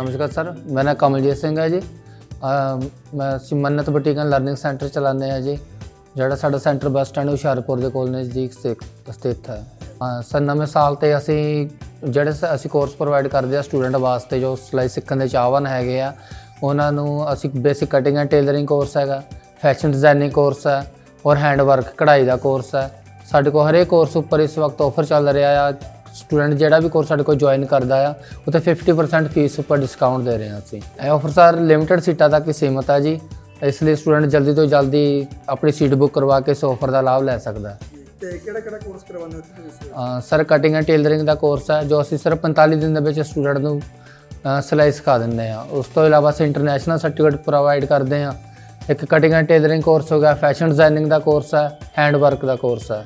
Sir ਨਮਸਕਾਰ sir, ਮੇਰਾ ਨਾਮ ਕਮਲਜੀਤ ਸਿੰਘ ਹੈ ਜੀ। ਮੈਂ ਅਸੀਂ Mannat boutique and learning centre ਚਲਾਉਂਦੇ ਹਾਂ ਜੀ, ਜਿਹੜਾ ਸਾਡਾ ਸੈਂਟਰ ਬੱਸ ਸਟੈਂਡ ਹੁਸ਼ਿਆਰਪੁਰ ਦੇ ਕੋਲ ਨਜ਼ਦੀਕ ਸਥਿ- ਸਥਿਤ ਹੈ। ਸਰ, ਨਵੇਂ ਸਾਲ ਤੇ ਅਸੀਂ ਜਿਹੜੇ ਸ- ਅਸੀਂ ਕੋਰਸ ਪ੍ਰੋਵਾਈਡ ਕਰਦੇ ਆ ਸਟੂਡੈਂਟ ਵਾਸਤੇ, ਜੋ ਸਿਲਾਈ ਸਿੱਖਣ ਦੇ ਚਾਹਵਾਨ ਹੈਗੇ ਆ, ਉਹਨਾਂ ਨੂੰ ਅਸੀਂ basic cutting and tailoring course ਹੈਗਾ ਫੈਸ਼ਨ ਡਿਜ਼ਾਈਨਿੰਗ ਕੋਰਸ ਹੈ, ਔਰ ਹੈਂਡ ਵਰਕ ਕਢਾਈ ਦਾ ਕੋਰਸ ਹੈ। ਸਾਡੇ ਕੋਲ ਹਰੇਕ ਕੋਰਸ ਉੱਪਰ ਇਸ ਵਕਤ ਆਫਰ ਚੱਲ ਰਿਹਾ ਆ। ਸਟੂਡੈਂਟ ਜਿਹੜਾ ਵੀ ਕੋਰਸ ਸਾਡੇ ਕੋਲ ਜੁਆਇਨ ਕਰਦਾ ਆ ਉਹ ਤੇ 50% ਫੀਸ ਉੱਪਰ ਡਿਸਕਾਊਂਟ ਦੇ ਰਹੇ ਹਾਂ ਅਸੀਂ। ਇਹ ਆਫਰ ਸਰ ਲਿਮਟਿਡ ਸੀਟਾਂ ਤੱਕ ਹੀ ਸੀਮਤ ਹੈ ਜੀ। ਇਸ ਲਈ ਸਟੂਡੈਂਟ ਜਲਦੀ ਤੋਂ ਜਲਦੀ ਆਪਣੀ ਸੀਟ ਬੁੱਕ ਕਰਵਾ ਕੇ ਇਸ ਆਫਰ ਦਾ ਲਾਭ ਲੈ ਸਕਦਾ। ਹੈ ਤੇ ਕਿਹੜਾ ਕਿਹੜਾ ਕੋਰਸ ਕਰਵਾਉਂਦੇ ਹੋ ਤੁਸੀਂ ਸਰ ਕਟਿੰਗ ਐਂਡ ਟੇਲਰਿੰਗ ਦਾ ਕੋਰਸ ਹੈ ਜੋ ਅਸੀਂ ਸਿਰਫ 45 ਦਿਨ ਦੇ ਵਿੱਚ ਸਟੂਡੈਂਟ ਨੂੰ ਸਿਲਾਈ ਸਿਖਾ ਦਿੰਦੇ ਆ ਉਸ ਤੋਂ ਇਲਾਵਾ ਅਸੀਂ ਇੰਟਰਨੈਸ਼ਨਲ ਸਰਟੀਫਿਕੇਟ ਪ੍ਰੋਵਾਈਡ ਕਰਦੇ ਆ ਇੱਕ ਕਟਿੰਗ ਐਂਡ ਟੇਲਰਿੰਗ ਕੋਰਸ ਹੋ ਗਿਆ ਫੈਸ਼ਨ ਡਿਜ਼ਾਈਨਿੰਗ ਦਾ ਕੋਰਸ ਹੈ ਹੈਂਡ ਵਰਕ ਦਾ ਕੋਰਸ ਹੈ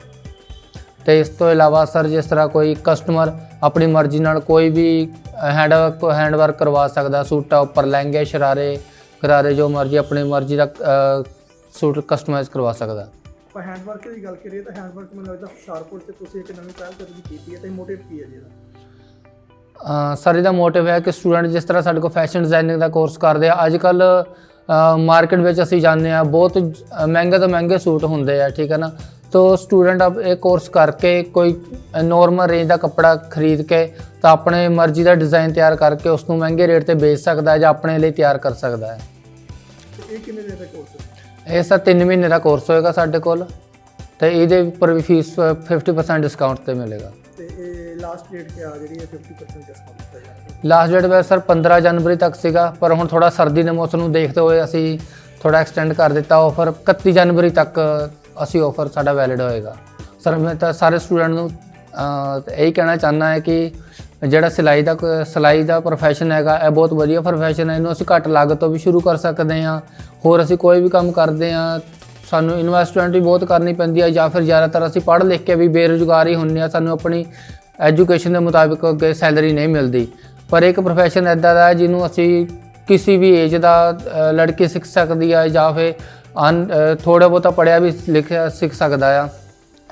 ਤੇ ਇਸ ਤੋਂ ਇਲਾਵਾ ਸਰ ਜਿਸ ਤਰ੍ਹਾਂ ਕੋਈ ਕਸਟਮਰ ਆਪਣੀ ਮਰਜ਼ੀ ਨਾਲ ਕੋਈ ਵੀ ਹੈਂਡ ਹੈਂਡ ਵਰਕ ਕਰਵਾ ਸਕਦਾ ਸੂਟਾਂ ਉੱਪਰ ਲਹਿੰਗੇ ਸ਼ਰਾਰੇ ਗਰਾਰੇ ਜੋ ਮਰਜ਼ੀ ਆਪਣੀ ਮਰਜ਼ੀ ਦਾ ਸੂਟ ਕਸਟਮਾਈਜ਼ ਕਰਵਾ ਸਕਦਾ। ਆਪਾਂ ਹੈਂਡ ਵਰਕ ਦੀ ਗੱਲ ਕਰੀਏ ਤਾਂ ਹੈਂਡ ਵਰਕ ਮੈਨੂੰ ਲੱਗਦਾ ਹੁਸ਼ਿਆਰਪੁਰ 'ਚ ਤੁਸੀਂ ਇੱਕ ਨਵੀਂ ਪਹਿਲ ਕਦਮੀ ਕੀਤੀ ਹੈ ਤੇ ਮੋਟਿਵ ਕੀ ਹੈ ਜੀ ਇਹਦਾ? ਸਰ ਇਹਦਾ ਮੋਟਿਵ ਹੈ ਕਿ ਸਟੂਡੈਂਟ ਜਿਸ ਤਰ੍ਹਾਂ ਸਾਡੇ ਕੋਲ ਫੈਸ਼ਨ ਡਿਜ਼ਾਈਨਿੰਗ ਦਾ ਕੋਰਸ ਕਰਦੇ ਆ ਅੱਜ ਕੱਲ ਮਾਰਕੀਟ ਵਿੱਚ ਅਸੀਂ ਜਾਂਦੇ ਆ ਬਹੁਤ ਮਹਿੰਗੇ ਤੋਂ ਮਹਿੰਗੇ ਸੂਟ ਹੁੰਦੇ ਆ ਠੀਕ ਹੈ ਨਾ? ਤੋ ਸਟੂਡੈਂਟ ਅਬ ਇਹ ਕੋਰਸ ਕਰਕੇ ਕੋਈ ਨੋਰਮਲ ਰੇਂਜ ਦਾ ਕੱਪੜਾ ਖਰੀਦ ਕੇ ਤਾਂ ਆਪਣੇ ਮਰਜ਼ੀ ਦਾ ਡਿਜ਼ਾਈਨ ਤਿਆਰ ਕਰਕੇ ਉਸ ਨੂੰ ਮਹਿੰਗੇ ਰੇਟ ਤੇ ਵੇਚ ਸਕਦਾ ਹੈ ਜਾਂ ਆਪਣੇ ਲਈ ਤਿਆਰ ਕਰ ਸਕਦਾ ਹੈ। ਇਹ ਕਿੰਨੇ ਦਿਨ ਦਾ ਕੋਰਸ ਹੈ? ਇਹ ਸਰ 3 ਮਹੀਨੇ ਦਾ ਕੋਰਸ ਹੋਏਗਾ ਸਾਡੇ ਕੋਲ ਤੇ ਇਹਦੇ ਉੱਪਰ ਵੀ ਫੀਸ 50% ਡਿਸਕਾਊਂਟ ਤੇ ਮਿਲੇਗਾ। ਤੇ ਇਹ ਲਾਸਟ ਡੇਟ ਕਿਆ ਜਿਹੜੀ ਹੈ 50% ਡਿਸਕਾਊਂਟ ਲਾਸਟ ਡੇਟ ਵੈਸੇ ਸਰ 15 ਜਨਵਰੀ ਤੱਕ ਸੀਗਾ ਪਰ ਹੁਣ ਥੋੜਾ ਸਰਦੀ ਦੇ ਮੌਸਮ ਨੂੰ ਦੇਖਦੇ ਹੋਏ ਅਸੀਂ ਥੋੜਾ ਐਕਸਟੈਂਡ ਕਰ ਦਿੱਤਾ ਆਫਰ 31 ਜਨਵਰੀ ਤੱਕ ਅਸੀਂ ਆਫਰ ਸਾਡਾ ਵੈਲਿਡ ਹੋਏਗਾ। ਸਰ ਮੈਂ ਤਾਂ ਸਾਰੇ ਸਟੂਡੈਂਟ ਨੂੰ ਅਹ, ਇਹੀ ਕਹਿਣਾ ਚਾਹੁੰਦਾ ਹੈ ਕਿ ਜਿਹੜਾ ਸਿਲਾਈ ਦਾ ਕ- ਸਿਲਾਈ ਦਾ ਪ੍ਰੋਫੈਸ਼ਨ ਹੈਗਾ ਇਹ ਬਹੁਤ ਵਧੀਆ ਪ੍ਰੋਫੈਸ਼ਨ ਹੈ। ਇਹਨੂੰ ਅਸੀਂ ਘੱਟ ਲਾਗਤ ਤੋਂ ਵੀ ਸ਼ੁਰੂ ਕਰ ਸਕਦੇ ਹਾਂ। ਹੋਰ ਅਸੀਂ ਕੋਈ ਵੀ ਕੰਮ ਕਰਦੇ ਹਾਂ ਸਾਨੂੰ ਇਨਵੈਸਟਮੈਂਟ ਵੀ ਬਹੁਤ ਕਰਨੀ ਪੈਂਦੀ ਹੈ ਜਾਂ ਫਿਰ ਜ਼ਿਆਦਾਤਰ ਅਸੀਂ ਪੜ੍ਹ ਲਿਖ ਕੇ ਵੀ ਬੇਰੁਜ਼ਗਾਰ ਹੀ ਹੁੰਦੇ ਆ ਸਾਨੂੰ ਆਪਣੀ ਐਜੂਕੇਸ਼ਨ ਦੇ ਮੁਤਾਬਿਕ ਅੱਗੇ ਸੈਲਰੀ ਨਹੀਂ ਮਿਲਦੀ। ਪਰ ਇੱਕ ਪ੍ਰੋਫੈਸ਼ਨ ਐਦਾਂ ਦਾ ਜਿਹਨੂੰ ਅਸੀਂ ਕਿਸੇ ਵੀ ਏਜ ਦਾ ਲੜਕੀ ਸਿੱਖ ਸਕਦੀ ਹੈ ਜਾਂ ਫਿਰ ਅਨ ਥੋੜਾ ਬਹੁਤਾ ਪੜਿਆ ਵੀ ਲਿਖਿਆ, ਸਿੱਖ ਸਕਦਾ ਆ।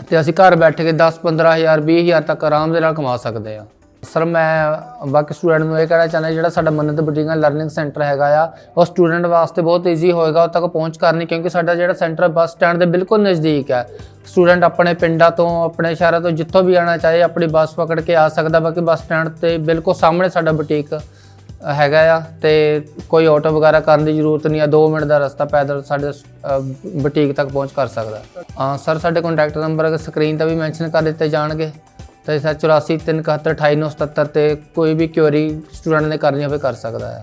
ਤੇ ਅਸੀਂ ਘਰ ਬੈਠ ਕੇ 10 15000 20000 ਤੱਕ ਆਰਾਮ ਦੇ ਨਾਲ ਕਮਾ ਸਕਦੇ ਆ। ਸਰ, ਮੈਂ ਬਾਕੀ ਸਟੂਡੈਂਟ ਨੂੰ ਇਹ ਕਹਿਣਾ ਚਾਹੁੰਦਾ ਜਿਹੜਾ ਸਾਡਾ ਮੰਨਤ ਬੁਟੀਕਾਂ ਲਰਨਿੰਗ ਸੈਂਟਰ ਹੈਗਾ ਆ, ਉਹ ਸਟੂਡੈਂਟ ਵਾਸਤੇ ਬਹੁਤ ਈਜ਼ੀ ਹੋਏਗਾ, ਉਹ ਤੱਕ ਪਹੁੰਚ ਕਰਨੀ ਕਿਉਂਕਿ ਸਾਡਾ ਜਿਹੜਾ ਸੈਂਟਰ ਬੱਸ ਸਟੈਂਡ ਦੇ ਬਿਲਕੁਲ ਨਜ਼ਦੀਕ ਹੈ ਸਟੂਡੈਂਟ ਆਪਣੇ ਪਿੰਡਾਂ ਤੋਂ, ਆਪਣੇ ਸ਼ਹਿਰਾਂ ਤੋਂ ਜਿੱਥੋਂ ਵੀ ਆਣਾ ਚਾਹੇ, ਆਪਣੀ ਬੱਸ ਪਕੜ ਕੇ ਆ ਸਕਦਾ, ਬਾਕੀ ਬੱਸ ਸਟੈਂਡ ਤੇ ਬਿਲਕੁਲ ਸਾਹਮਣੇ ਸਾਡਾ ਬੁਟੀਕ ਹੈਗਾ ਆ ਤੇ ਕੋਈ ਆਟੋ ਵਗੈਰਾ ਕਰਨ ਦੀ ਜ਼ਰੂਰਤ ਨਹੀਂ ਆ 2 ਮਿੰਟ ਦਾ ਰਸਤਾ ਪੈਦਲ ਸਾਡੇ ਅ, ਬੁਟੀਕ ਤੱਕ ਪਹੁੰਚ ਕਰ ਸਕਦਾ। ਹਾਂ ਸਰ ਸਾਡੇ ਕੰਟੈਕਟ ਨੰਬਰ ਸਕਰੀਨ ਤੇ ਵੀ ਮੈਂਸ਼ਨ ਕਰ ਦਿੱਤੇ ਜਾਣਗੇ ਤੇ ਸਰ 84 371 28 977 ਤੇ ਕੋਈ ਵੀ ਕਿਉਰੀ ਸਟੂਡੈਂਟ ਨੇ ਕਰਨੀ ਹੋਵੇ ਕਰ ਸਕਦਾ ਹੈ